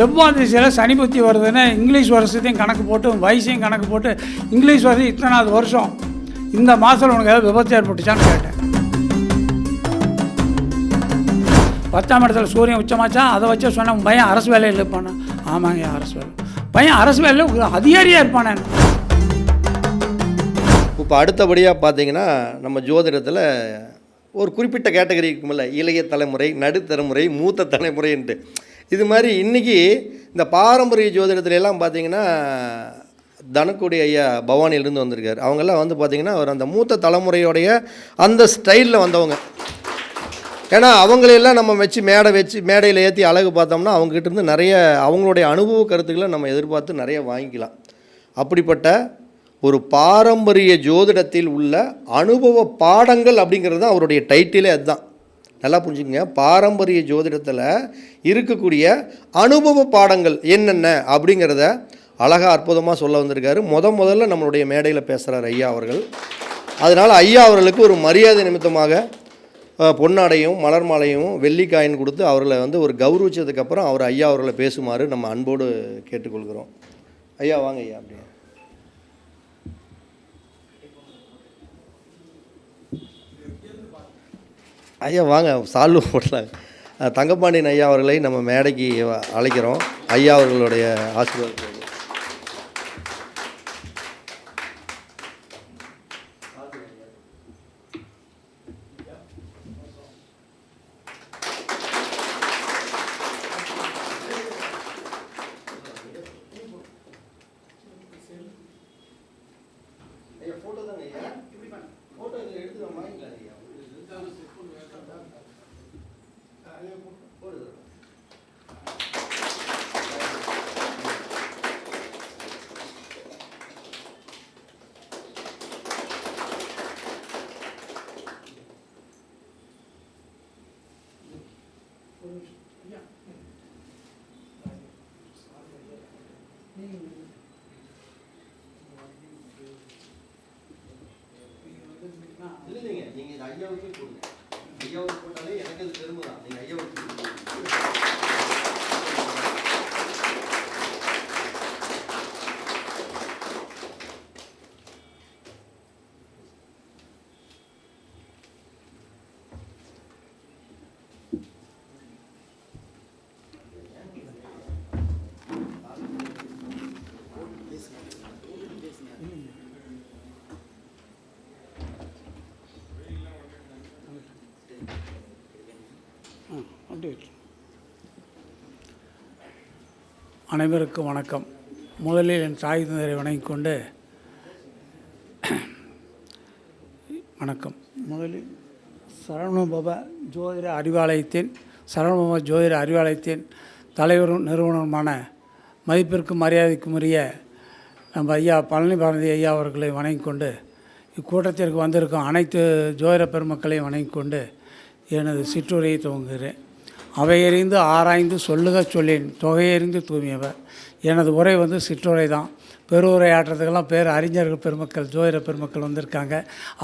செவ்வாய் திசையில் சனி புத்தி வருதுன்னு இங்கிலீஷ் வருஷத்தையும் கணக்கு போட்டு வயசையும் கணக்கு போட்டு இங்கிலீஷ் வருஷம் இத்தனாவது வருஷம். இந்த மாதத்தில் உனக்கு ஏதாவது விபத்து ஏற்பட்டுச்சான்னு கேட்டேன். பத்தாம் இடத்துல சூரியன் உச்சமாச்சா? அதை வச்சு சொன்னேன் உன் பையன் அரசு வேலையில் இருப்பானா? ஆமாங்க அரசு வேலை. பையன் அரசு வேலையில் அதிகாரியாக இருப்பானே. இப்போ அடுத்தபடியாக பார்த்தீங்கன்னா நம்ம ஜோதிடத்தில் ஒரு குறிப்பிட்ட கேட்டகரி இருக்குமில்ல இளைய தலைமுறை நடுத்தலைமுறை மூத்த தலைமுறைன்ட்டு இது மாதிரி இன்றைக்கி இந்த பாரம்பரிய ஜோதிடத்துல எல்லாம் பார்த்தீங்கன்னா தனக்குடி ஐயா பவானியிலேருந்து வந்திருக்கார். அவங்கெல்லாம் வந்து பார்த்திங்கன்னா அவர் அந்த மூத்த தலைமுறையோடைய அந்த ஸ்டைலில் வந்தவங்க. ஏன்னா அவங்களையெல்லாம் நம்ம வச்சு மேடை வச்சு மேடையில் ஏற்றி அழகு பார்த்தோம்னா அவங்ககிட்ட இருந்து நிறைய அவங்களுடைய அனுபவ கருத்துக்களை நம்ம எதிர்பார்த்து நிறைய வாங்கிக்கலாம். அப்படிப்பட்ட ஒரு பாரம்பரிய ஜோதிடத்தில் உள்ள அனுபவ பாடங்கள் அப்படிங்கிறது தான் அவருடைய டைட்டிலே அதுதான். நல்லா புரிஞ்சுக்கங்க. பாரம்பரிய ஜோதிடத்தில் இருக்கக்கூடிய அனுபவ பாடங்கள் என்னென்ன அப்படிங்கிறத அழகாக அற்புதமாக சொல்ல வந்திருக்காரு. முத முதல்ல நம்மளுடைய மேடையில் பேசுகிறார் ஐயா அவர்கள். அதனால் ஐயா அவர்களுக்கு ஒரு மரியாதை நிமித்தமாக பொன்னாடையும் மலர் மாலையும் வெள்ளிக்காயின் கொடுத்து அவர்களை வந்து ஒரு கௌரவிச்சதுக்கப்புறம் அவர் ஐயா அவர்களை பேசுமாறு நம்ம அன்போடு கேட்டுக்கொள்கிறோம். ஐயா வாங்க ஐயா அப்படி ஐயா வாங்க சால்வு போடலாங்க தங்கப்பாண்டியன் ஐயா அவர்களை நம்ம மேடைக்கு அழைக்கிறோம். ஐயா அவர்களுடைய ஆசீர்வாதம். ஐயாவுக்கே போடுங்க ஐயாவுக்கு போட்டாலே எனக்கு அது பெருமை தான் நீங்கள் ஐயாவுக்கு போடுங்க. அப்படி விட்டு. அனைவருக்கும் வணக்கம். முதலில் என் தாய் தந்தரை வணங்கிக் கொண்டு வணக்கம். முதலில் சரவணபவ ஜோதிட அறிவாலயத்தின் சரவணபவ ஜோதிட அறிவாலயத்தின் தலைவரும் நிறுவனருமான மதிப்பிற்கும் மரியாதைக்கும் உரிய நம்ம ஐயா பழனி பாரதி ஐயா அவர்களை வணங்கிக் கொண்டு இக்கூட்டத்திற்கு வந்திருக்கும் அனைத்து ஜோதிட பெருமக்களையும் வணங்கிக்கொண்டு எனது சிற்றுரையை துவங்குகிறேன். அவையறிந்து ஆராய்ந்து சொல்லுக சொல்லேன். தொகையறிந்து தூய்மையவர் எனது உரை வந்து சிற்றுரை தான் பெருவுரையாற்றுறதுக்கெல்லாம் பேர் அறிஞர்கள் பெருமக்கள் ஜோதிட பெருமக்கள் வந்திருக்காங்க.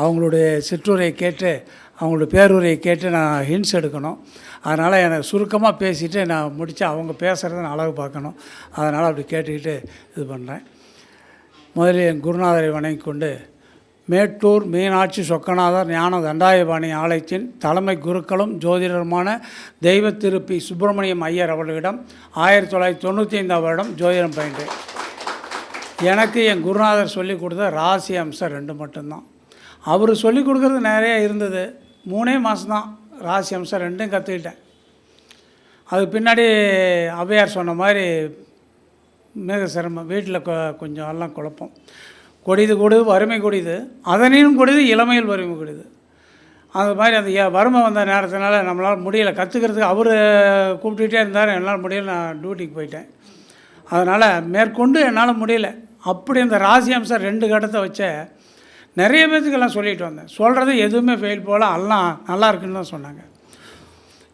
அவங்களுடைய சிற்றுரையை கேட்டு அவங்களுடைய பேருரையை கேட்டு நான் ஹிண்ட்ஸ் எடுக்கணும். அதனால் எனக்கு சுருக்கமாக பேசிவிட்டு நான் முடித்து அவங்க பேசுகிறத நான் அழகு பார்க்கணும். அதனால் அப்படி கேட்டுக்கிட்டு இது பண்ணுறேன் முதலில் என் குருநாதரை வணங்கி கொண்டு மேட்டூர் மீனாட்சி சொக்கநாதர் ஞான தண்டாயபாணி ஆலயத்தின் தலைமை குருக்களும் ஜோதிடருமான தெய்வ திருப்பி சுப்பிரமணியம் ஐயர் அவர்களிடம் ஆயிரத்தி தொள்ளாயிரத்தி தொண்ணூற்றி ஐந்தாம் வருடம் ஜோதிடம் பயின்றேன். எனக்கு என் குருநாதர் சொல்லிக் கொடுத்த ராசி அம்சம் ரெண்டு மட்டும்தான். அவர் சொல்லிக் கொடுக்குறது நிறைய இருந்தது. மூணே மாதம்தான் ராசி அம்சம் ரெண்டும் கற்றுக்கிட்டேன் அதுக்கு பின்னாடி ஔவையார் சொன்ன மாதிரி மிக சிரமம் வீட்டில் கொஞ்சம் எல்லாம் குழப்பம். கொடிது கொடிது வறுமை கொடிது. அதனையும் கொடிது இளமையில் வறுமை கொடிது. அந்த மாதிரி அந்த வறுமை வந்த நேரத்தினால நம்மளால் முடியலை. கற்றுக்கிறதுக்கு அவர் கூப்பிட்டுக்கிட்டே இருந்தார். என்னால் முடியல நான் டியூட்டிக்கு போயிட்டேன். அதனால் மேற்கொண்டு என்னால் முடியல. அப்படி இந்த ராசி அம்சம் ரெண்டு கட்டத்தை வச்ச நிறைய பேர்த்துக்கெல்லாம் சொல்லிட்டு வந்தேன். சொல்கிறது எதுவுமே ஃபெயில் போகல எல்லாம் நல்லா இருக்குன்னு தான் சொன்னாங்க.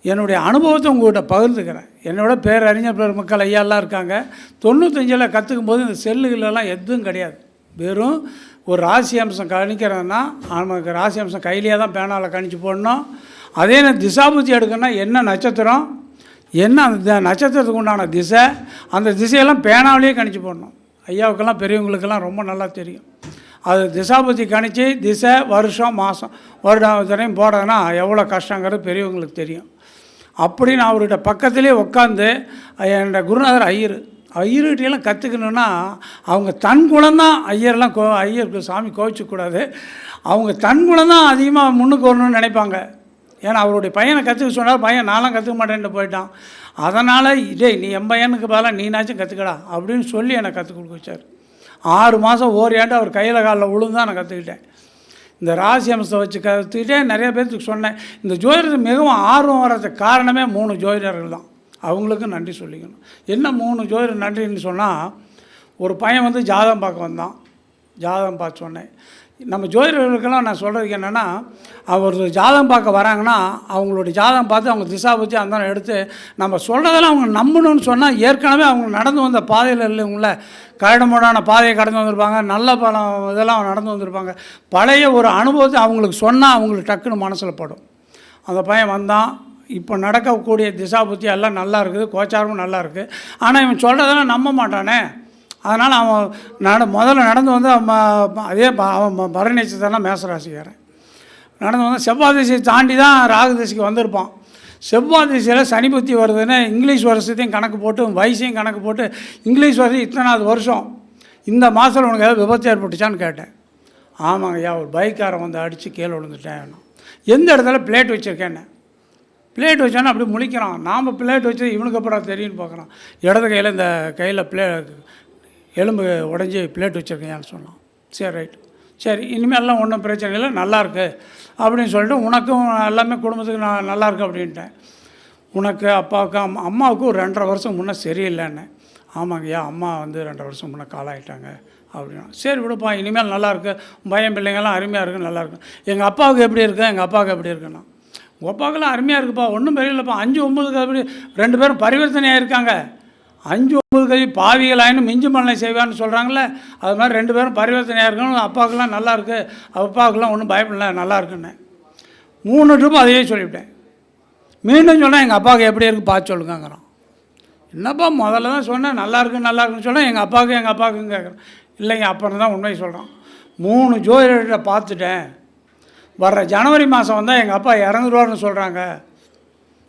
என்னுடைய அனுபவத்தை உங்கள்கிட்ட பகிர்ந்துக்கிறேன். என்னோட பேரறிஞர் பெருமக்கள் ஐயாலாம் இருக்காங்க. தொண்ணூத்தஞ்சில் கற்றுக்கும் போது இந்த செல்லுகளெல்லாம் எதுவும் கிடையாது. வெறும் ஒரு ராசி அம்சம் கணிக்கிறதுனா நமக்கு ராசி அம்சம் கையிலேயே தான் பேனாவில் கணிச்சு போடணும். அதே நான் திசாபுத்தி எடுக்கணும்னா என்ன நட்சத்திரம்? என்ன அந்த த- நட்சத்திரத்துக்கு உண்டான திசை? அந்த திசையெல்லாம் பேனாவிலேயே கணிச்சு போடணும். ஐயாவுக்கெல்லாம் பெரியவங்களுக்கெல்லாம் ரொம்ப நல்லா தெரியும். அது திசாபூர்த்தி கணிச்சு திசை வருஷம் மாதம் வருடம் வரையும் போடுறதுன்னா எவ்வளோ கஷ்டங்கிறது பெரியவங்களுக்கு தெரியும். அப்படி நான் அவர்கிட்ட பக்கத்துலேயே உட்காந்து என்னோடய குருநாதர் ஐயர் ஐயர்கிட்டையெல்லாம் கற்றுக்கணுன்னா அவங்க தன் குலந்தான் ஐயர்லாம் கோ ஐயருக்கு சாமி கோவிச்சக்கூடாது. அவங்க தன் குலந்தான் அதிகமாக முன்னுக்கு வரணும்னு நினைப்பாங்க. ஏன்னா அவருடைய பையனை கற்றுக்க சொன்னால் பையன் நானும் கற்றுக்க மாட்டேன்ட்டு போயிட்டான். அதனால் டேய் நீ என் பையனுக்கு பதிலாக நீனாச்சும் கற்றுக்கடா அப்படின்னு சொல்லி என்னை கற்றுக் கொடுக்க வச்சார். ஆறு மாதம் ஓரியாண்டு அவர் கையில் காலில் விழுந்தான் நான் கற்றுக்கிட்டேன் இந்த ராசி அம்சத்தை வச்சு கற்றுக்கிட்டே நிறைய பேர்த்துக்கு சொன்னேன். இந்த ஜோதிடர் மிகவும் ஆர்வம் வர்றதுக்கு காரணமே மூணு ஜோதிடர்கள் தான். அவங்களுக்கும் நன்றி சொல்லிக்கணும். என்ன மூணு ஜோதிடர் நன்றின்னு சொன்னால் ஒரு பையன் வந்து ஜாதகம் பார்க்க வந்தான். ஜாதகம் பார்த்து சொன்னேன் நம்ம ஜோதிடர்களுக்கெல்லாம் நான் சொல்கிறதுக்கு என்னென்னா அவர் ஜாதகம் பார்க்க வராங்கன்னா அவங்களுடைய ஜாதகம் பார்த்து அவங்க திசா பற்றி அந்த எடுத்து நம்ம சொல்கிறதெல்லாம் அவங்க நம்பணும்னு சொன்னால் ஏற்கனவே அவங்க நடந்து வந்த பாதையில் இல்லைங்கள. கரடுமுடான பாதையை கடந்து வந்திருப்பாங்க. நல்ல பலம் இதெல்லாம் நடந்து வந்திருப்பாங்க. பழைய ஒரு அனுபவத்தை அவங்களுக்கு சொன்னால் அவங்களுக்கு டக்குன்னு மனசில் படும். அந்த பையன் வந்தான். இப்போ நடக்கக்கூடிய திசா புத்தி எல்லாம் நல்லா இருக்குது கோச்சாரமும் நல்லா இருக்குது ஆனால் இவன் சொல்கிறதெல்லாம் நம்ப மாட்டானே. அதனால் அவன் நட முதல்ல நடந்து வந்து ம- அதே அவன் ம- மேசராசிக்காரன். நடந்து வந்து செவ்வாய் திசையை தாண்டி தான் ராகு திசைக்கு வந்திருப்பான். செவ்வாய் திசையில் சனி புத்தி வருதுன்னு இங்கிலீஷ் வருஷத்தையும் கணக்கு போட்டு வயசையும் கணக்கு போட்டு இங்கிலீஷ் வருஷம் இத்தனாவது வருஷம். இந்த மாதத்தில் உனக்கு ஏதாவது விபத்து ஏற்பட்டுச்சான்னு கேட்டேன். ஆமாங்க ஐயா ஒரு பைக்காரன் வந்து அடித்து கீழே விழுந்துட்டேன். எந்த இடத்துல பிளேட் வச்சுருக்கேன்னு. பிளேட் வச்சானே அப்படி முழிக்கிறான். நாம் பிளேட் வச்சு இவனுக்கு அப்புறம் தெரியும்னு பார்க்குறான். இடது கையில் இந்த கையில் பிளே எலும்பு உடஞ்சி பிளேட் வச்சுருக்கேன்னு சொன்னான். சரி ரைட். சரி இனிமேல்லாம் ஒன்றும் பிரச்சனை இல்லை நல்லாயிருக்கு அப்படின்னு சொல்லிட்டு உனக்கும் எல்லாமே குடும்பத்துக்கு நான் நல்லாயிருக்கு அப்படின்ட்டேன். உனக்கு அப்பாவுக்கு அம்மா அம்மாவுக்கு ஒரு ரெண்டரை வருஷம் முன்னே சரியில்லைன்னு. ஆமாங்கய்யா அம்மா வந்து ரெண்டரை வருஷம் முன்னே காலாயிட்டாங்க அப்படின்னா. சரி விடுப்பா இனிமேல் நல்லாயிருக்கு பையன் பிள்ளைங்கள்லாம் அருமையாக இருக்குது நல்லாயிருக்கும் எங்கள் அப்பாவுக்கு எப்படி இருக்கு? எங்கள் அப்பாவுக்கு எப்படி இருக்குன்னா கோப்பாக்கெல்லாம் அருமையாக இருக்குப்பா. ஒன்றும் பெரியலப்பா அஞ்சு ஒம்பது அப்படி ரெண்டு பேரும் பரிவர்த்தனையாக இருக்காங்க. அஞ்சு ஒம்பது கை பாவிகளாயினும் மிஞ்சு மண்ணை செய்வான்னு சொல்கிறாங்களே அது மாதிரி ரெண்டு பேரும் பரிவர்த்தனையாக இருக்கணும். அப்பாவுக்கெல்லாம் நல்லா இருக்குது அப்பாவுக்கெல்லாம் ஒன்றும் பயப்படல. நல்லா இருக்குன்னு. மூணு ட்ரிப் அதையே சொல்லிவிட்டேன். மீண்டும் சொன்னால் எங்கள் அப்பாவுக்கு எப்படி இருக்குது பார்த்து சொல்லுங்கிறான் என்னப்பா முதல்ல தான் சொன்னேன். நல்லா இருக்கு நல்லா இருக்குன்னு சொன்னால் எங்கள் அப்பாவுக்கு எங்கள் அப்பாவுக்கும் கேட்குறேன் இல்லைங்க அப்புறம் தான் உண்மையை சொல்கிறான் மூணு ஜோதிடர்கிட்ட பார்த்துட்டேன். வர்ற ஜனவரி மாதம் வந்தால் எங்கள் அப்பா இறந்துருவார்னு சொல்கிறாங்க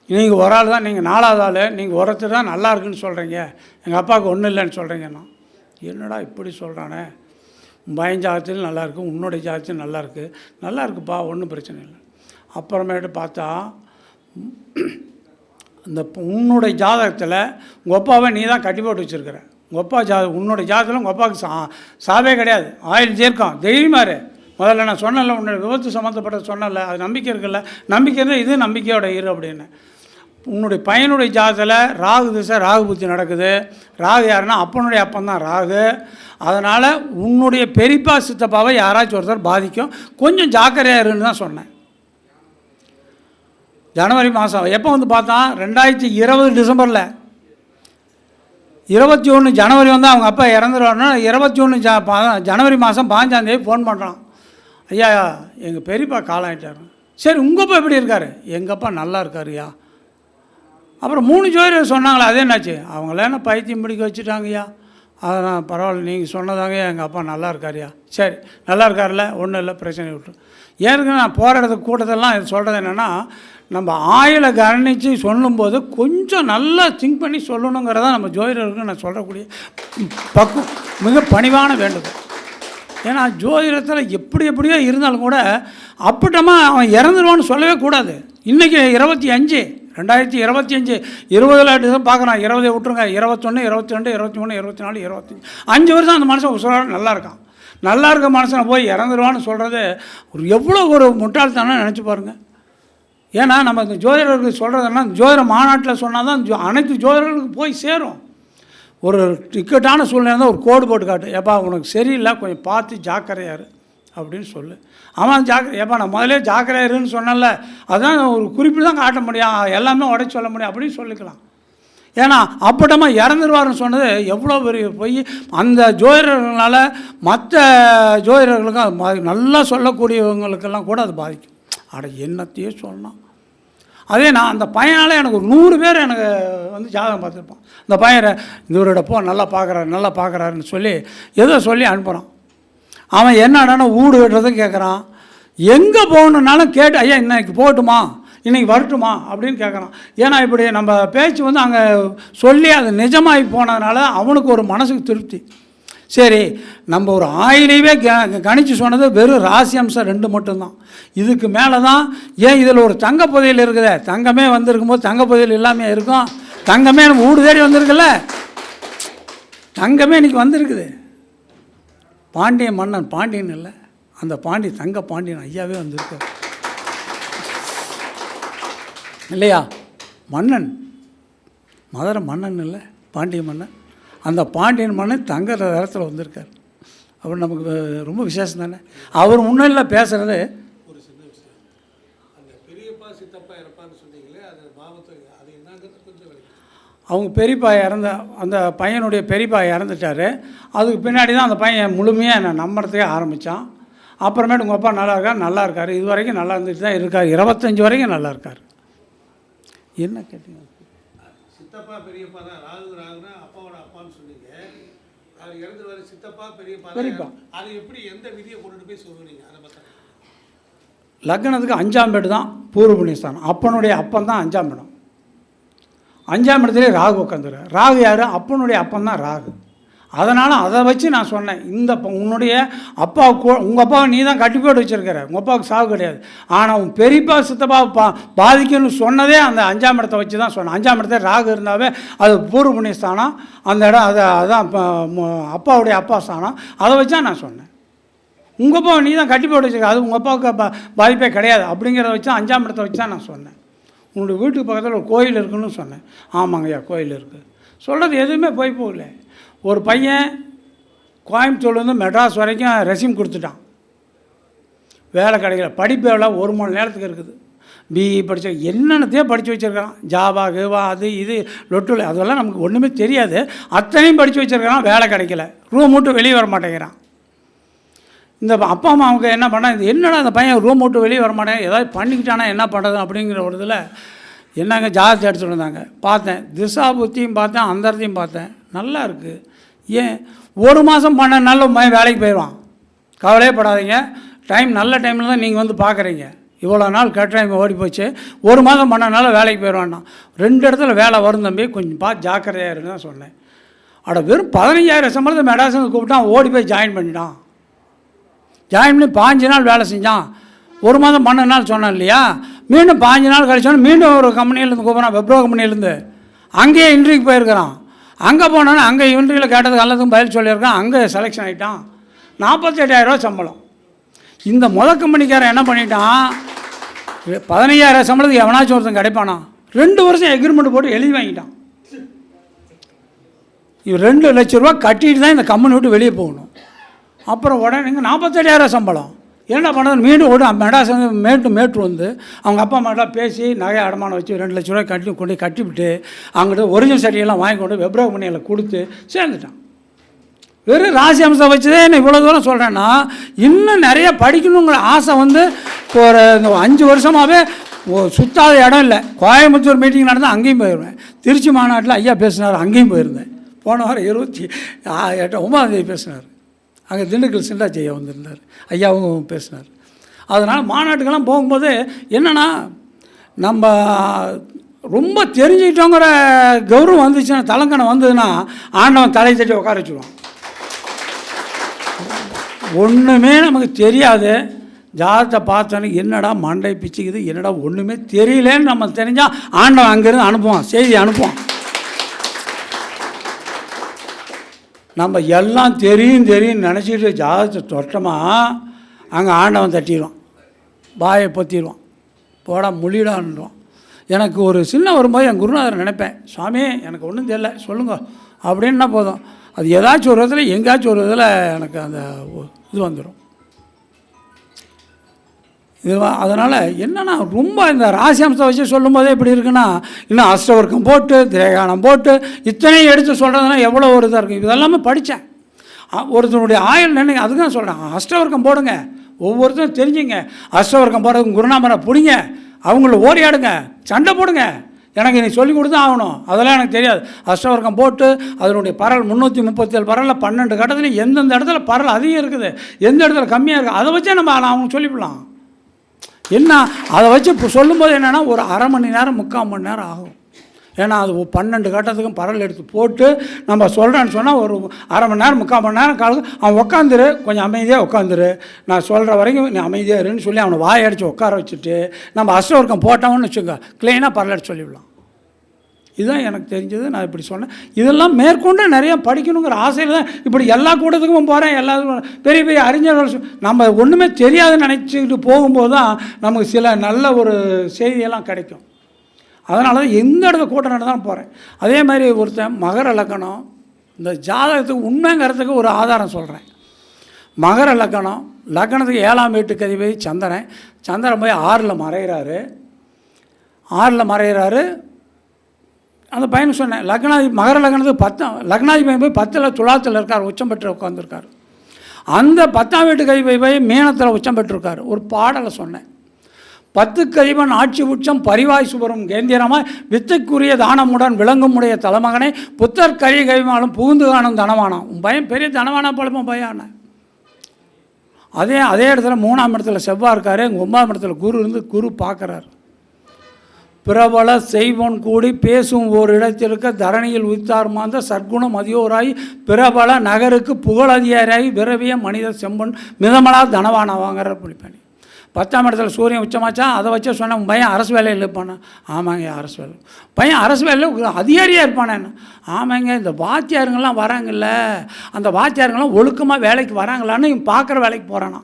நீங்கள் ஒரு ஆள் தான் நீங்கள் நாலாவது ஆள் நீங்கள் ஒருத்தர் தான் நல்லா இருக்குன்னு சொல்கிறீங்க எங்கள் அப்பாவுக்கு ஒன்றும் இல்லைன்னு சொல்கிறீங்கண்ணா என்னடா இப்படி சொல்கிறானே பயன் ஜாதத்தில் ஜாதகத்தில் நல்லா இருக்கு உன்னுடைய ஜாதகத்தில் நல்லாயிருக்கு நல்லா இருக்குப்பா ஒன்றும் பிரச்சனை இல்லை. அப்புறமேட்டு பார்த்தா இந்த உன்னுடைய ஜாதகத்தில் உங்கள் அப்பாவை நீ தான் கட்டி போட்டு வச்சுருக்கிற. உங்கள் அப்பா ஜா உன்னோட ஜாதகத்தில் உங்கள் அப்பாவுக்கு சா சாவே கிடையாது. ஆயில் ஜீர்க்கம் தெய்வமாரு முதல்ல நான் சொன்னல உன்னோட விபத்து சம்மந்தப்பட்ட சொன்னல அது நம்பிக்கை இருக்குல்ல? நம்பிக்கை இருந்தால் இது நம்பிக்கையோட இரு அப்படின்னு. உன்னுடைய பையனுடைய ஜாதத்தில் ராகு திசை ராகு புத்தி நடக்குது. ராகு யாருன்னா அப்பனுடைய அப்பன் தான் ராகு. அதனால் உன்னுடைய பெரியப்பா சித்தப்பாவை யாராச்சும் ஒருத்தர் பாதிக்கும். கொஞ்சம் ஜாக்கிரதையாக இருன்னு தான் சொன்னேன். ஜனவரி மாதம் எப்போ வந்து பார்த்தா ரெண்டாயிரத்தி இருபது டிசம்பரில். இருபத்தி ஒன்று ஜனவரி வந்து அவங்க அப்பா இறந்துருவாருன்னா இருபத்தி ஒன்று ஜ பா- ஜனவரி மாதம் பாஞ்சாந்தேதி ஃபோன் பண்ணுறான் ஐயா எங்கள் பெரியப்பா காலம் ஆகிட்டார் சரி உங்கள் அப்பா எப்படி இருக்கார்? எங்கள் அப்பா நல்லா இருக்காருயா அப்புறம் மூணு ஜோதிடர் சொன்னாங்களே அது என்னாச்சு? அவங்கள என்ன பைத்தியம் பிடிக்க வச்சுட்டாங்கய்யா. அதான் பரவாயில்ல நீங்கள் சொன்னதாங்க எங்கள் அப்பா நல்லா இருக்காருயா சரி நல்லா இருக்கார்ல ஒன்றும் இல்லை பிரச்சனை விட்டு ஏற்கனவே நான் போகிற இடத்துக்கு கூட்டத்தெல்லாம் இது சொல்கிறது என்னென்னா நம்ம ஆயில கவனித்து சொல்லும்போது கொஞ்சம் நல்லா திங்க் பண்ணி சொல்லணுங்கிறதான் நம்ம ஜோதிடருக்கு நான் சொல்லக்கூடிய பக்கு மிக பணிவான வேண்டுகோள். ஏன்னா ஜோதிடத்தில் எப்படி எப்படியோ இருந்தாலும் கூட அப்பட்டமா அவன் இறந்துருவான்னு சொல்லவே கூடாது. இன்றைக்கி இருபத்தி அஞ்சு ரெண்டாயிரத்தி இருபத்தி அஞ்சு இருபதுல தான் பார்க்குறான் இருபதை விட்டுருங்க. இருபத்தொன்று இருபத்தி ரெண்டு இருபத்தி மூணு இருபத்தி நாலு இருபத்தஞ்சி. அஞ்சு வருஷம் அந்த மனுஷன் உசுரோட நல்லா இருக்கான். நல்லா இருக்க மனுஷனை போய் இறந்துருவான்னு சொல்கிறது ஒரு எவ்வளோ ஒரு முட்டாள்தானே நினச்சி பாருங்கள் ஏன்னா நம்ம இந்த ஜோதிடர்களுக்கு சொல்கிறதுனா ஜோதிட மாநாட்டில் சொன்னால் தான் ஜோ- அனைத்து ஜோதிடர்களுக்கு போய் சேரும். ஒரு டிக்கெட்டான சூழ்நிலை தான் ஒரு கோடு போட்டு காட்டு. ஏப்பா உனக்கு சரியில்லை கொஞ்சம் பார்த்து ஜாக்கிரதையாரு அப்படின்னு சொல்லு. அவன் ஜாக்கிர ஏப்பா நான் முதலே ஜாக்கிரையாருன்னு சொன்னல அதான் ஒரு குறிப்பிட்டு தான் காட்ட முடியும். எல்லாமே உடச்சி சொல்ல முடியும் அப்படின்னு சொல்லிக்கலாம். ஏன்னா அப்பட்டமா இறந்துருவாருன்னு சொன்னது எவ்வளோ பெரிய போய். அந்த ஜோதிடர்களால் மற்ற ஜோதிடர்களுக்கும் அது நல்லா சொல்லக்கூடியவங்களுக்கெல்லாம் கூட அது பாதிக்கும். அட என்னத்தையே சொல்லலாம். அதே நான் அந்த பையனால் எனக்கு ஒரு நூறு பேர் எனக்கு வந்து ஜாதகம் பார்த்துருப்பான். இந்த பையனை இவரோட போ நல்லா பார்க்குறாரு நல்லா பார்க்குறாருன்னு சொல்லி ஏதோ சொல்லி அனுப்புகிறான் அவன் என்னடானா வீடு கட்டுறதும் கேட்குறான். எங்கே போகணுன்னாலும் கேட்டு ஐயா இன்னைக்கு போகட்டுமா? இன்றைக்கி வரட்டுமா? அப்படின்னு கேட்குறான். ஏன்னா இப்படி நம்ம பேச்சு வந்து அங்கே சொல்லி அது நிஜமாகி போனதுனால அவனுக்கு ஒரு மனசுக்கு திருப்தி. சரி நம்ம ஒரு ஆயிலையே க கணிச்சு சொன்னது வெறும் ராசி அம்சம் ரெண்டு மட்டும்தான். இதுக்கு மேலே தான் ஏன் இதில் ஒரு தங்க புதையல் இருக்குதே? தங்கமே வந்திருக்கும் போது தங்க புதையல் இல்லாமல் இருக்கும்? தங்கமே நம்ம வீடு தேடி வந்திருக்குல்ல? தங்கமே இன்னைக்கு வந்திருக்குது. பாண்டிய மன்னன் பாண்டியன் இல்லை. அந்த பாண்டி தங்க பாண்டியன் ஐயாவே வந்திருக்கு. இல்லையா? மன்னன். மதுரை மன்னன் இல்லை பாண்டிய மன்னன். அந்த பாண்டியன் மன்னன் தங்க இடத்துல வந்திருக்கார். அவர் நமக்கு ரொம்ப விசேஷம் தானே? அவர் முன்னில் பேசுகிறது அவங்க பெரியப்பா இறந்த அந்த பையனுடைய பெரியப்பா இறந்துட்டார். அதுக்கு பின்னாடி தான் அந்த பையன் முழுமையாக என்னை நம்புறதுக்கே ஆரம்பித்தான் அப்புறமேட்டு உங்கள் அப்பா நல்லா இருக்கார் நல்லா இருக்கார். இது வரைக்கும் நல்லா இருந்துட்டு தான் இருக்கார். இருபத்தஞ்சி வரைக்கும் நல்லா இருக்கார். என்ன கேட்டீங்க? சித்தப்பா பெரியப்பா தான். ராகு ராகுனா அப்பாவோட அப்பான்னு சொன்னீங்க. அவர் இறந்து வர சித்தப்பா பெரியப்பா பெரியப்பா. அது எப்படி எந்த விதியை கொண்டுட்டு போய் சொல்லுவீங்க? அதை பார்த்தா லக்னத்துக்கு அஞ்சாம் வீடு தான் பூர்வ புண்ணியஸ்தானம். அப்பனுடைய அப்பன் தான் அஞ்சாம் இடம். அஞ்சாம் இடத்துலேயே ராகு உட்காந்துரு ராகு யார்? அப்பனுடைய அப்பன் தான் ராகு. அதனால் அதை வச்சு நான் சொன்னேன் இந்த உன்னுடைய அப்பா உங்கள் அப்பாவை நீ தான் கட்டி போட்டு வச்சுருக்கிற. உங்கள் அப்பாவுக்கு சாவு கிடையாது. ஆனால் உன் பெரியப்பா சித்தப்பா பா பாதிக்கணும்னு சொன்னதே அந்த அஞ்சாம் இடத்தை வச்சு தான் சொன்னேன். அஞ்சாம் இடத்துல ராகு இருந்தாவே அது பூர்வ புண்ணியஸ்தானம். அந்த இடம் அதை அதான் இப்போ அப்பாவுடைய அப்பா ஸ்தானம். அதை வச்சு தான் நான் சொன்னேன். உங்கள் அப்பா நீ தான் கட்டி போட்டு வச்சுருக்க அது உங்கள் அப்பாவுக்கு பா பாதிப்பே கிடையாது. அப்படிங்கிறத வச்சு அஞ்சாம் இடத்தை வச்சு தான் நான் சொன்னேன். உன்னுடைய வீட்டுக்கு பக்கத்தில் ஒரு கோயில் இருக்குன்னு சொன்னேன். ஆமாங்கய்யா கோயில் இருக்குது சொல்கிறது எதுவுமே போய் போகல. ஒரு பையன் கோயம்புத்தூர்லேருந்து மெட்ராஸ் வரைக்கும் ரெசியூம் கொடுத்துட்டான். வேலை கிடைக்கல. படிப்பு எவ்வளோ ஒரு மணி நேரத்துக்கு இருக்குது. பிஇ படித்த என்னென்னத்தையோ படித்து வச்சுருக்கான் ஜாவா கிவா அது இது லொட்டுல அதெல்லாம் நமக்கு ஒன்றுமே தெரியாது. அத்தனையும் படித்து வச்சுருக்கான் வேலை கிடைக்கல. ரூம் விட்டு வெளியே வர மாட்டேங்கிறான். இந்த அப்பா அம்மா அவங்க என்ன பண்ணால் இது என்னடா அந்த பையன் ரூம் விட்டு வெளியே வர மாட்டேன் ஏதாவது பண்ணிக்கிட்டானா என்ன பண்ணுறது அப்படிங்கிற ஒரு இதில் என்னங்க ஜாதகத்தை எடுத்துகிட்டு வந்தாங்க. பார்த்தேன். திசா புத்தியும் பார்த்தேன் அந்தரத்தையும் பார்த்தேன். நல்லா இருக்குது ஏன்? ஒரு மாதம் பண்ண நல்ல வேலைக்கு போயிடுவான் கவலையே படாதீங்க டைம் நல்ல டைமில் தான் நீங்கள் வந்து பார்க்குறீங்க இவ்வளோ நாள் கட் டைம் ஓடி போச்சு. ஒரு மாதம் பண்ணனால வேலைக்கு போயிடுவான்னா ரெண்டு இடத்துல வேலை வரும் தம்பி. கொஞ்சம் பார்த்து ஜாக்கிரதையாக இருன்னு தான் சொன்னேன். அட வெறும் பதினஞ்சாயிரம் சம்பளத்தை மெடாசன் கூப்பிட்டான் ஓடி போய் ஜாயின் பண்ணிட்டான். ஜாயின் பண்ணி பாஞ்சு நாள் வேலை செஞ்சான். ஒரு மாதம் பன்னெண்டு நாள் சொன்னேன் இல்லையா? மீண்டும் பாஞ்சு நாள் கழிச்சோன்னு மீண்டும் ஒரு கம்பெனிலேருந்து கூப்பிட்றான் வெப்ரோ கம்பெனிலேருந்து அங்கேயே இன்ட்ரிக்கு போயிருக்கிறான். அங்கே போனோன்னே அங்கே இன்ட்ரியில் கேட்டதுக்கு எல்லாத்துக்கும் பதில் சொல்லியிருக்கான் அங்கே செலெக்ஷன் ஆகிட்டான் நாற்பத்தெட்டாயிரரூவா சம்பளம். இந்த முத கம்பெனிக்காரன் என்ன பண்ணிட்டான்? பதினையாயிரம் சம்பளத்துக்கு எவனாச்சும் ஒருத்தன் கிடைப்பானா? ரெண்டு வருஷம் எக்ரிமெண்ட் போட்டு எழுதி வாங்கிட்டான். இவன் ரெண்டு லட்ச ரூபா கட்டிட்டு தான் இந்த கம்பெனி விட்டு வெளியே போகணும். அப்புறம் உடனே நாற்பத்தெட்டாயிரம் சம்பளம். என்ன பண்ணுறது மீண்டும் ஓடும் மெடாஸ் வந்து மேட்டு மேட்டு வந்து அவங்க அப்பா அம்மாட்டா பேசி நகை அடமானம் வச்சு ரெண்டு லட்ச ரூபாய் கட்டி கொண்டு கட்டிவிட்டு அங்கிட்ட ஒரிஜினல் சரியெல்லாம் வாங்கி கொண்டு வெப்ரோ கம்பெனியில் கொடுத்து சேர்ந்துட்டான். வெறும் ராசி அம்சம் வச்சுதே நான் இவ்வளோ தூரம் சொல்கிறேன்னா இன்னும் நிறைய படிக்கணுங்கிற ஆசை வந்து ஒரு இந்த அஞ்சு வருஷமாகவே சுத்தாத இடம் இல்லை. கோயம்புத்தூர் மீட்டிங் நடந்தால் அங்கேயும் போயிடுவேன் திருச்சி மாநாட்டில் ஐயா பேசினார் அங்கேயும் போயிருந்தேன். போன வாரம் இருபத்தி எட்டு ஒன்பதாம் தேதி பேசினார். அங்கே திண்டுக்கல் சிண்டாச்சி ஐயா வந்திருந்தார். ஐயாவும் பேசினார். அதனால் மாநாட்டுக்கெல்லாம் போகும்போது என்னென்னா நம்ம ரொம்ப தெரிஞ்சுக்கிட்டோங்கிற கௌரவம் வந்துச்சுன்னா தலங்கணம் வந்ததுன்னா ஆண்டவன் தலை தட்டி உட்கார வச்சுருவான். ஒன்றுமே நமக்கு தெரியாது. ஜாதத்தை பார்த்தோன்னே என்னடா மண்டை பிச்சுக்குது என்னடா ஒன்றுமே தெரியலேன்னு நம்ம தெரிஞ்சால் ஆண்டவன் அங்கேருந்து அனுப்புவான் செய்தி அனுப்புவான். நம்ம எல்லாம் தெரியும் தெரியும் நினச்சிட்டு ஜாதகத்தை தொட்டோமா அங்கே ஆண்டவன் தட்டிடுவான் வாயை பொத்திடுவான் போடா முழிடான்றான் எனக்கு ஒரு சின்ன வரும்போது என் குருநாதரை நினைப்பேன். சுவாமி எனக்கு ஒன்றும் தெரியல சொல்லுங்க. அப்படின்னா போதும். அது ஏதாச்சும் ஒரு விதத்தில் எங்கேயாச்சும் ஒரு விதத்தில் எனக்கு அந்த இது வந்துடும் இது அதனால் என்னன்னா ரொம்ப இந்த ராசி அம்சம் வச்சு சொல்லும்போதே இப்படி இருக்குன்னா இன்னும் அஷ்டவர்க்கம் போட்டு திரேகானம் போட்டு இத்தனையும் எடுத்து சொல்கிறதுனா எவ்வளோ ஒரு இதாக இருக்கும். இதெல்லாமே படித்தேன் ஒருத்தனுடைய ஆயுள் நினைங்க அதுக்கு தான் சொல்கிறேன் அஷ்டவர்க்கம் போடுங்க. ஒவ்வொருத்தரும் தெரிஞ்சுங்க. அஷ்டவர்க்கம் போடுறது குருநாமரை பிடிங்க. அவங்கள ஓடியாடுங்க. சண்டை போடுங்க. எனக்கு நீ சொல்லி கொடுத்தா ஆகணும். அதெல்லாம் எனக்கு தெரியாது. அஷ்டவர்க்கம் போட்டு அதனுடைய பரல் முந்நூற்றி முப்பத்தேழு பரலில் பன்னெண்டு கட்டத்துலையும் எந்தெந்த இடத்துல பரல் அதிகம் இருக்குது எந்த இடத்துல கம்மியாக இருக்குது அதை வச்சே நம்ம அவங்க சொல்லிவிடலாம் என்ன அதை வச்சு இப்போ சொல்லும்போது என்னென்னா ஒரு அரை மணி நேரம் முக்கால் மணி நேரம் ஆகும். ஏன்னா அது பன்னெண்டு கட்டத்துக்கும் பரல் எடுத்து போட்டு நம்ம சொல்கிறேன்னு சொன்னால் ஒரு அரை மணி நேரம் முக்கால் மணி நேரம் காலம் அவன் உட்காந்துரு கொஞ்சம் அமைதியாக உட்காந்துரு நான் சொல்கிற வரைக்கும் நீ அமைதியாக இருன்னு சொல்லி அவனை வாயடிச்சு உட்கார வச்சுட்டு நம்ம அஷ்டவர்க்கம் போட்டோம்னு வச்சுக்கோ க்ளீனாக பரல் அடிச்சு சொல்லிவிடலாம். இதுதான் எனக்கு தெரிஞ்சது நான் இப்படி சொன்னேன். இதெல்லாம் மேற்கொண்டு நிறையா படிக்கணுங்கிற ஆசையில் தான் இப்படி எல்லா கூட்டத்துக்கும் போகிறேன் எல்லா பெரிய பெரிய அறிஞர்கள் நம்ம ஒன்றுமே தெரியாதுன்னு நினச்சிக்கிட்டு போகும்போது தான் நமக்கு சில நல்ல ஒரு செய்தியெல்லாம் கிடைக்கும். அதனால தான் எந்த இடத்துல கூட்டம் நடந்தாலும் போகிறேன் அதே மாதிரி ஒருத்தன் மகர லக்கணம் இந்த ஜாதகத்துக்கு உண்மைங்கிறதுக்கு ஒரு ஆதாரம் சொல்கிறேன் மகர லக்கணம் லக்கணத்துக்கு ஏழாம் வீட்டு கதிபதி சந்திரன். சந்திரன் போய் ஆறில் மறைகிறாரு ஆறில் மறைகிறாரு அந்த பையனுக்கு சொன்னேன் லக்னாதி மகர லக்னத்துக்கு பத்தாம் லக்னாதி பையன் போய் பத்தில் துலாத்தில் இருக்கார் உச்சம் பெற்று உட்காந்துருக்கார் அந்த பத்தாம் வீட்டு கை போய் போய் மீனத்தில் உச்சம் பெற்றிருக்கார். ஒரு பாடலை சொன்னேன். பத்து கதிபன் ஆட்சி உச்சம் பரிவாய் சுவரும் கேந்திரமாய் வித்தைக்குரிய தானமுடன் விளங்குமுடைய தலைமகனை புத்தர் கரி கைமாலும் புகுந்து காணும் தனவானான் உன் பையன் பெரிய தனவானா பழமா பையன்? அதே அதே இடத்துல மூணாம் இடத்துல செவ்வாய் இருக்காரு எங்கள் ஒன்பதாம் இடத்துல குரு இருந்து குரு பார்க்குறாரு. பிரபல செய்வன் கூடி பேசும் ஓர் இடத்திற்கு தரணியில் உயிர்த்தார் மாந்த சற்குணம் அதியோராய் பிரபல நகருக்கு புகழதிகாராய் விரவிய மனித செம்பன் மிதமலா தனவானவாங்கிற வாங்குற பத்தாம் இடத்துல சூரியன் உச்சமாச்சா? அதை வச்சு சொன்னேன் பையன் அரசு வேலையில் இருப்பானே? ஆமாங்க அரசு வேலை. பையன் அரசு வேலையில் அதிகாரியாக இருப்பானே ஆமாங்க இந்த வாத்தியாருங்கெல்லாம் வராங்கல்ல. அந்த வாத்தியாருங்கெல்லாம் ஒழுக்கமாக வேலைக்கு வராங்களான்னு இவன் பார்க்குற வேலைக்கு போகிறானா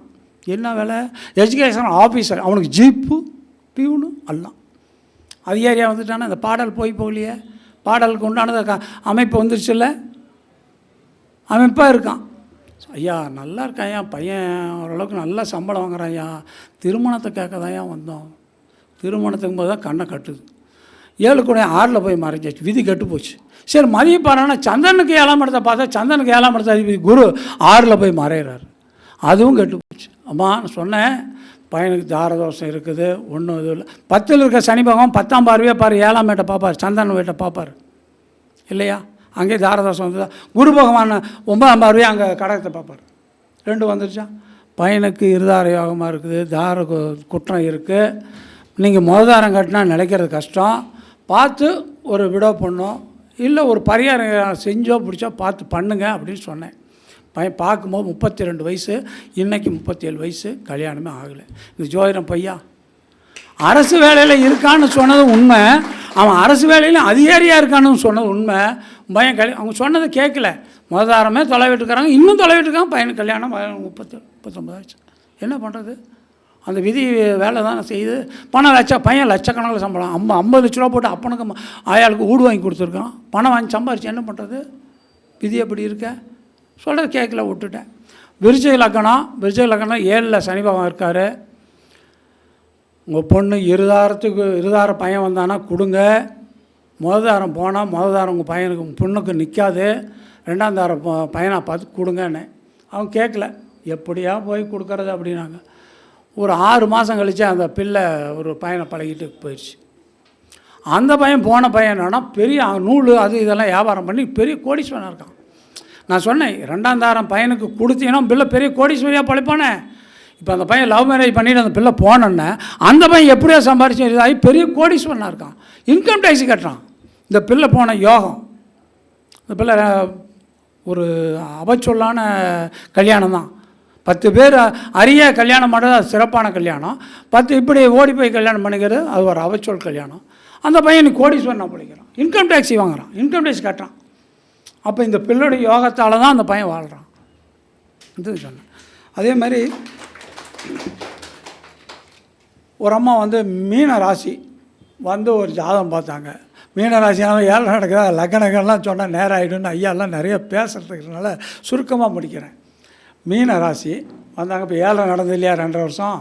என்ன வேலை? எஜுகேஷன் ஆஃபீஸர் அவனுக்கு ஜீப்பு பியூனு எல்லாம் அதிகாரியாக வந்துட்டானா? அந்த பாடல் போய் போகலையே. பாடலுக்கு உண்டானது க- அமைப்பு வந்துருச்சுல்ல? அமைப்பாக இருக்கான். ஐயா நல்லா இருக்கான் ஐயா? பையன் ஓரளவுக்கு நல்லா சம்பளம் வாங்குறான் ஐயா. திருமணத்தை கேட்க தான் ஐயா வந்தோம். திருமணத்துக்கும் போது தான் கண்ணை கட்டுது. ஏழு கூட ஆறில் போய் மறைஞ்சாச்சு விதி கெட்டு போச்சு. சரி மதிய பாருன்னா சந்தனுக்கு ஏழாம் இடத்தை பார்த்தா சந்தனுக்கு ஏழாம் இடத்த அதிபதி குரு ஆறில் போய் மறையிறாரு. அதுவும் கெட்டு போச்சு. அம்மா நான் சொன்னேன் பையனுக்கு தாரதோஷம் இருக்குது ஒன்றும் இது இல்லை. பத்தில் இருக்க சனி பகவான் பத்தாம் பார்வையே பாரு ஏழாம் வீட்டை பார்ப்பார் சந்தன வீட்டை பார்ப்பார். இல்லையா? அங்கேயே தாரதோஷம் வந்து குரு பகவான் ஒன்பதாம் பார்வையே அங்கே கடகத்தை பார்ப்பார். ரெண்டு வந்துருச்சா? பையனுக்கு இருதார யோகமாக இருக்குது தார குற்றம் இருக்குது நீங்கள் முததாரம் கட்டினா நிலைக்கிறது கஷ்டம். பார்த்து ஒரு விடோ பண்ணோம் இல்லை ஒரு பரிகாரம் செஞ்சோ பிடிச்சோ பார்த்து பண்ணுங்க அப்படின்னு சொன்னேன். பையன் பார்க்கும்போது முப்பத்தி ரெண்டு வயசு இன்றைக்கி முப்பத்தேழு வயசு கல்யாணமே ஆகலை. இந்த ஜோதிடம் பையா? அரசு வேலையில் இருக்கான்னு சொன்னது உண்மை. அவன் அரசு வேலையில் அதிகாரியாக இருக்கான்னு சொன்னது உண்மை. பையன் கல் அவங்க சொன்னதை கேட்கல. முததாரமே தொலைவிட்டு இன்னும் தொலைவிட்டு இருக்காங்க பையனுக்கு கல்யாணம் பையனுக்கு முப்பத்தி முப்பத்தொம்பதாச்சு என்ன பண்ணுறது அந்த விதி வேலை தான் செய்யுது. பணம் லட்சம் பையன் லட்சக்கணக்கில் சம்பளம். ஐம்பது ஐம்பது லட்ச ரூபா போட்டு அப்பனுக்கு ஆயாளுக்கு ஊடு வாங்கி கொடுத்துருக்கான். பணம் வாங்கி சம்பாரிச்சு என்ன பண்ணுறது விதி எப்படி இருக்க? சொல்கிறது கேட்கல விட்டுட்டேன். விருச்சக லக்கணம் விருச்சக லக்கணம் ஏழில் சனி பகவான் இருக்கார். உங்கள் பொண்ணு இருதாரத்துக்கு இருதார பையன் வந்தானா கொடுங்க. முததாரம் போனால் முததாரம் உங்கள் பையனுக்கு பொண்ணுக்கு நிற்காது ரெண்டாம் தாரம் ப- பையனை பார்த்து கொடுங்கன்னு அவன் கேட்கல எப்படியா போய் கொடுக்கறது அப்படின்னாங்க. ஒரு ஆறு மாதம் கழித்து அந்த பிள்ளை ஒரு பையனை பழகிட்டு போயிடுச்சு அந்த பையன் போன பையன் என்னன்னா பெரிய நூல் அது இதெல்லாம் வியாபாரம் பண்ணி பெரிய கோடீஸ்வரன் இருக்கான். நான் சொன்னேன் ரெண்டாம் தாரம் பையனுக்கு கொடுத்தீங்கன்னா பிள்ளை பெரிய கோடீஸ்வரியாக பழைப்பானே? இப்போ அந்த பையன் லவ் மேரேஜ் பண்ணிட்டு அந்த பிள்ளை போனோன்னே அந்த பையன் எப்படியோ சம்பாரிச்சு இதாகி பெரிய கோடீஸ்வரனாக இருக்கான். இன்கம் டேக்ஸ் கட்டுறான். இந்த பிள்ளை போன யோகம் இந்த பிள்ளை ஒரு அவச்சொல்லான கல்யாணம் தான். பத்து பேர் அரிய கல்யாணம் பண்ணுறது அது சிறப்பான கல்யாணம். பத்து இப்படி ஓடி போய் கல்யாணம் பண்ணிக்கிறது அது ஒரு அவச்சொல் கல்யாணம். அந்த பையனுக்கு நான் பிடிக்கிறான் இன்கம் டேக்ஸி வாங்குறான். இன்கம் டேக்ஸ் கட்டுறான். அப்போ இந்த பிள்ளைடைய யோகத்தால் தான் அந்த பையன் வாழ்கிறான் இது சொன்னேன். அதே மாதிரி ஒரு அம்மா வந்து மீன ராசி வந்து ஒரு ஜாதகம் பார்த்தாங்க. மீன ராசினால ஏழை நடக்குதா? லக்னங்கள்லாம் சொன்னால் நேரம் ஆகிடும்னு ஐயாலாம் நிறைய பேசுகிறதுக்குனால சுருக்கமாக முடிக்கிறேன். மீன ராசி வந்தாங்க இப்போ ஏழை நடந்தது இல்லையா? ரெண்டரை வருஷம்.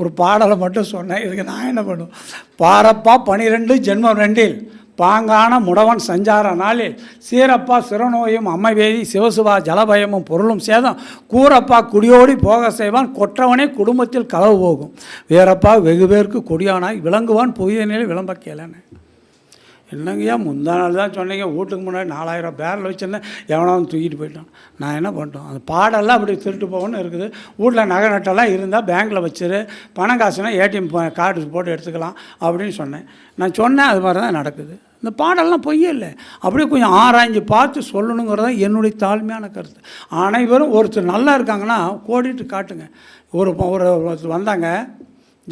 ஒரு பாடலை மட்டும் சொன்னேன். இதுக்கு நான் என்ன பண்ணுவேன்? பாரப்பா பனிரெண்டு ஜென்மம் ரெண்டில் பாங்கான முடவன் சஞ்சார நாளில் சீரப்பா சிறநோயும் அம்மைவேதி சிவசுபா ஜலபயமும் பொருளும் சேதம். கூரப்பா குடியோடி போக செய்வான் கொற்றவனே குடும்பத்தில் களவு போகும். வேறப்பா வெகு பேருக்கு கொடியானாய் விளங்குவான் புதிய நிலை விளம்ப கேளன்னு என்னங்கய்யா முந்தா நாள் தான் சொன்னீங்க. வீட்டுக்கு முன்னாடி நாலாயிரம் பேரில் வச்சுருந்தேன். எவனாவது தூக்கிட்டு போயிட்டான். நான் என்ன பண்ணிட்டோம்? அந்த பாடெல்லாம் அப்படி திருட்டு போகணும்னு இருக்குது. வீட்டில் நகை நட்டெல்லாம் இருந்தால் பேங்க்கில் வச்சிரு. பணம் காசுனா ஏடிஎம் கார்டு போட்டு எடுத்துக்கலாம் அப்படின்னு சொன்னேன். நான் சொன்னேன் அது மாதிரி தான் நடக்குது. இந்த பாடெல்லாம் பொய்யே இல்லை. அப்படியே கொஞ்சம் ஆராய்ஞ்சு பார்த்து சொல்லணுங்கிறது தான் என்னுடைய தாழ்மையான கருத்து. அனைவரும் ஒருத்தர் நல்லா இருக்காங்கன்னா கோடிட்டு காட்டுங்க. ஒரு ஒரு ஒருத்தர் வந்தாங்க.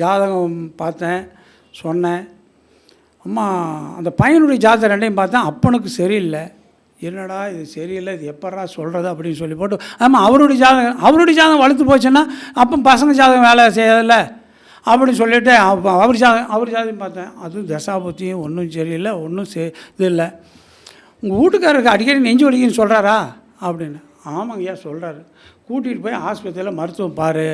ஜாதகம் பார்த்தேன் சொன்னேன். அம்மா அந்த பையனுடைய ஜாதகம் ரெண்டையும் பார்த்தேன் அப்பனுக்கு சரியில்லை. என்னடா இது சரியில்லை இது எப்படா சொல்கிறது அப்படின்னு சொல்லி போட்டு ஆமாம் அவருடைய ஜாதகம் அவருடைய ஜாதகம் வளர்த்து போச்சுன்னா அப்போ பசங்க ஜாதகம் வேலை செய்யலை அப்படின்னு சொல்லிட்டு அவர் ஜாதகம் அவர் ஜாதகம் பார்த்தேன். அதுவும் தசாபுத்தியும் ஒன்றும் சரியில்லை ஒன்றும் சே இது இல்லை. உங்கள் வீட்டுக்காரருக்கு அடிக்கடி நெஞ்சு வலிக்குன்னு சொல்கிறாரா அப்படின்னு. ஆமாங்க ஐயா சொல்கிறாரு கூட்டிகிட்டு போய் ஆஸ்பத்திரியில் மருத்துவம் பாரு.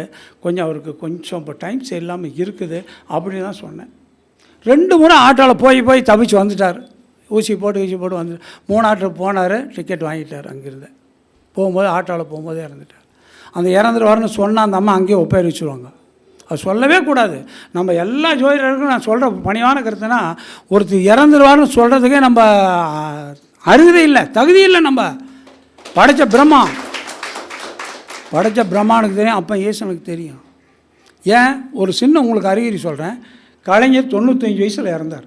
கொஞ்சம் அவருக்கு கொஞ்சம் இப்போ டைம் சரியில்லாமல் இருக்குது அப்படின்னு தான் சொன்னேன். ரெண்டு முறை ஆட்டோவில் போய் போய் தப்பிச்சு வந்துட்டார். ஊசி போட்டு ஊசி போட்டு வந்து மூணு ஆட்டோ போனார் டிக்கெட் வாங்கிட்டார் அங்கேருந்து. போகும்போது ஆட்டோவில் போகும்போதே இறந்துட்டார். அந்த இறந்துருவாருன்னு சொன்னால் அந்த அம்மா அங்கேயே ஒப்பேர் வச்சுருவாங்க. அது சொல்லவே கூடாது. நம்ம எல்லா ஜோதிடருக்கும் நான் சொல்கிற பணிவான கருத்துனா ஒருத்தர் இறந்துருவாருன்னு சொல்கிறதுக்கே நம்ம அருகதை இல்லை தகுதி இல்லை நம்ம. படைச்ச பிரம்மா. படைச்ச பிரம்மானுக்கு தெரியும் அப்போ ஈசனுக்கு தெரியும். ஏன்? ஒரு சின்ன உங்களுக்கு அறிகுறி சொல்கிறேன் கலைஞர் தொண்ணூத்தஞ்சு வயசில் இறந்தார்.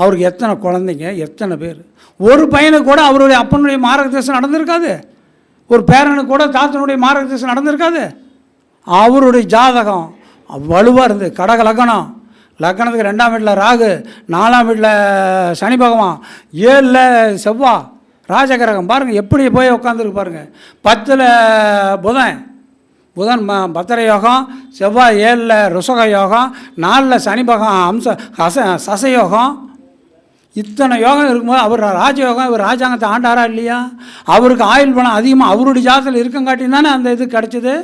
அவருக்கு எத்தனை குழந்தைங்க எத்தனை பேர்? ஒரு பையனுக்கு கூட அவருடைய அப்பனுடைய மார்க்கதேசம் நடந்திருக்காது. ஒரு பேரனுக்கு கூட தாத்தனுடைய மார்க்கதேசம் நடந்திருக்காது. அவருடைய ஜாதகம் வலுவாக இருந்து கடக லக்னம். லக்னத்துக்கு ரெண்டாம் வீட்டில் ராகு நாலாம் வீட்டில் சனி பகவான் ஏழில் செவ்வா ராஜகிரகம் பாருங்கள் எப்படி போய் உட்காந்துருக்கு பாருங்கள் பத்தில் புதன். புதன் ம பத்திர யோகம் செவ்வாய் ஏழில் ருசக யோகம் நாலில் சனி பகவான் அம்ச ஹச சச யோகம். இத்தனை யோகம் இருக்கும்போது அவர் ராஜயோகம் இவர் ராஜாங்கத்தை ஆண்டாரா இல்லையா? அவருக்கு ஆயுள் பணம் அதிகமாக அவருடைய ஜாதத்தில் இருக்கங்காட்டி தானே அந்த இது கிடச்சிது?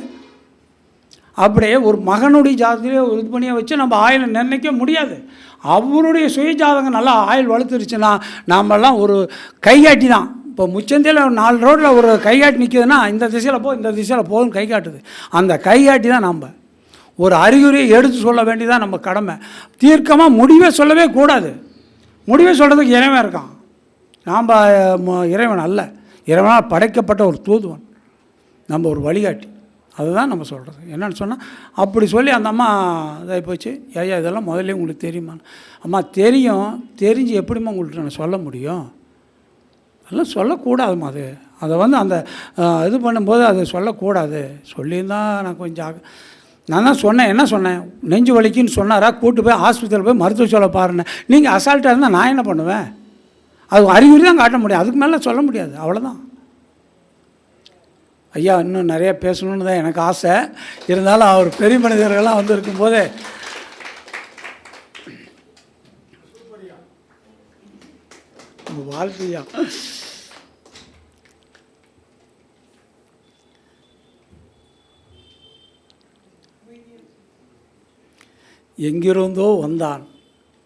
அப்படியே ஒரு மகனுடைய ஜாதத்திலே ஒரு இது பண்ணியை வச்சு நம்ம ஆயுளை நிர்ணயிக்க முடியாது. அவருடைய சுய ஜாதகம் நல்லா ஆயுள் வளர்த்துருச்சுன்னா நாமெல்லாம் ஒரு கைகாட்டி தான். இப்போ முச்சந்தியில் நாலு ரோட்டில் ஒரு கைகாட்டி நிற்கிதுன்னா இந்த திசையில் போ இந்த திசையில் போகுதுன்னு கை காட்டுது. அந்த கைகாட்டி தான் நம்ம ஒரு அறிகுறியை எடுத்து சொல்ல வேண்டியதான் நம்ம கடமை. தீர்க்கமாக முடிவே சொல்லவே கூடாது. முடிவே சொல்கிறதுக்கு இறைவன் இருக்கான். நாம் ம- இறைவன் அல்ல. இறைவனால் படைக்கப்பட்ட ஒரு தூதுவன். நம்ம ஒரு வழிகாட்டி. அதுதான் நம்ம சொல்கிறது என்னென்னு சொன்னால் அப்படி சொல்லி அந்த அம்மா இதாகி போச்சு. ஐயா இதெல்லாம் முதல்ல உங்களுக்கு தெரியுமா அம்மா தெரியும். தெரிஞ்சு எப்படிம்மா உங்கள்கிட்ட நான் சொல்ல முடியும்? அதெல்லாம் சொல்லக்கூடாதும்மா அது. அதை வந்து அந்த இது பண்ணும்போது அதை சொல்லக்கூடாது. சொல்லியிருந்தால் நான் கொஞ்சம் நான் தான் சொன்னேன் என்ன சொன்னேன்? நெஞ்சு வலிக்குன்னு சொன்னாரா? கூட்டு போய் ஆஸ்பத்திரியில் போய் மருத்துவ சொல்ல பாருன்னு. நீங்கள் அசால்ட்டாக இருந்தால் நான் என்ன பண்ணுவேன்? அது அறிகுறி தான் காட்ட முடியும். அதுக்கு மேலே சொல்ல முடியாது. அவ்வளோதான் ஐயா இன்னும் நிறைய பேசணுன்னு தான் எனக்கு ஆசை. இருந்தாலும் அவர் பெரிய மனிதர்கள்லாம் வந்து இருக்கும்போது வாழ்க்கையா? எங்கிருந்தோ வந்தான்.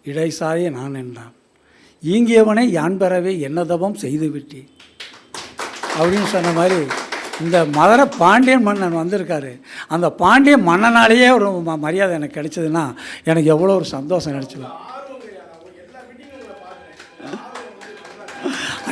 இடைசாய நான் என்றான் ஈங்கியவனை யான் பெறவே என்னதவம் செய்து அப்படின்னு சொன்ன மாதிரி இந்த மதுரை பாண்டியன் மன்னன் வந்திருக்காரு. அந்த பாண்டியன் மன்னனாலேயே ஒரு ம- மரியாதை எனக்கு கிடைச்சதுன்னா எனக்கு எவ்வளோ ஒரு சந்தோஷம் கிடைச்சிடும்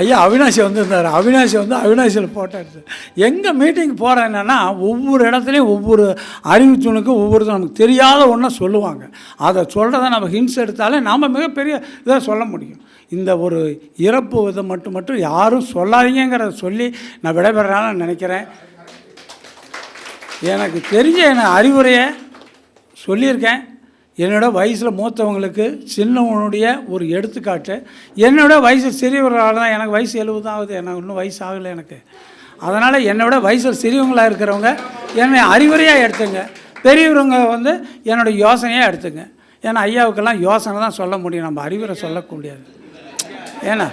ஐயா அவினாசி வந்திருந்தார். அவினாசி வந்து அவினாசியில் ஃபோட்டோ எடுத்து எங்கே மீட்டிங் போகிறேன் என்னென்னா ஒவ்வொரு இடத்துலையும் ஒவ்வொரு அறிவுத்துணுக்கு ஒவ்வொருத்தரும் நமக்கு தெரியாத ஒன்றை சொல்லுவாங்க. அதை சொல்கிறத நம்ம ஹின்ஸ் எடுத்தாலே நாம் மிகப்பெரிய இதை சொல்ல முடியும். இந்த ஒரு இறப்பு இதை மட்டும் மட்டும் யாரும் சொல்லாதீங்கிறத சொல்லி நான் விடைபெறான்னு நினைக்கிறேன். எனக்கு தெரிஞ்ச என்ன அறிவுரையை சொல்லியிருக்கேன். என்னோட வயசில் மூத்தவங்களுக்கு சின்னவனுடைய ஒரு எடுத்துக்காட்டு. என்னோட வயசு சிறியவர்களால் தான் எனக்கு வயசு எழுபது ஆகுது. எனக்கு இன்னும் வயசு ஆகலை எனக்கு. அதனால் என்னோட வயசில் சிறியவங்களாக இருக்கிறவங்க என்னை அறிவுரையாக எடுத்துங்க. பெரியவங்க வந்து என்னோட யோசனையாக எடுத்துங்க. ஏன்னா ஐயாவுக்கெல்லாம் யோசனை தான் சொல்ல முடியும். நம்ம அறிவுரை சொல்லக்கூடியது முடியாது ஏன்னா?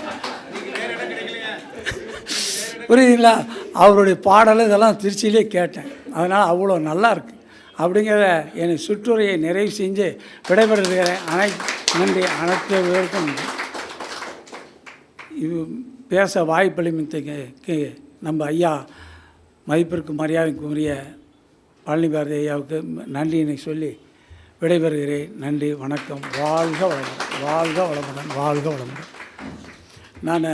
புரியுதுங்களா? அவருடைய பாடல் இதெல்லாம் திருச்சியிலே கேட்டேன். அதனால் அவ்வளோ நல்லா இருக்குது அப்படிங்கிற என்னை சுற்றுரையை நிறைவு செஞ்சு விடைபெறுகிறேன் அனை நன்றி அனைத்து பேருக்கும் இது பேச வாய்ப்பளிமித்தக்கு நம்ம ஐயா மதிப்பிற்கு மரியாதைக்குரிய பழனி பாரதி ஐயாவுக்கு நன்றியினை சொல்லி விடைபெறுகிறேன். நன்றி வணக்கம். வாழ்க வளமுடன் வாழ்க வளமுடன் வாழ்க வளமுடன். நான்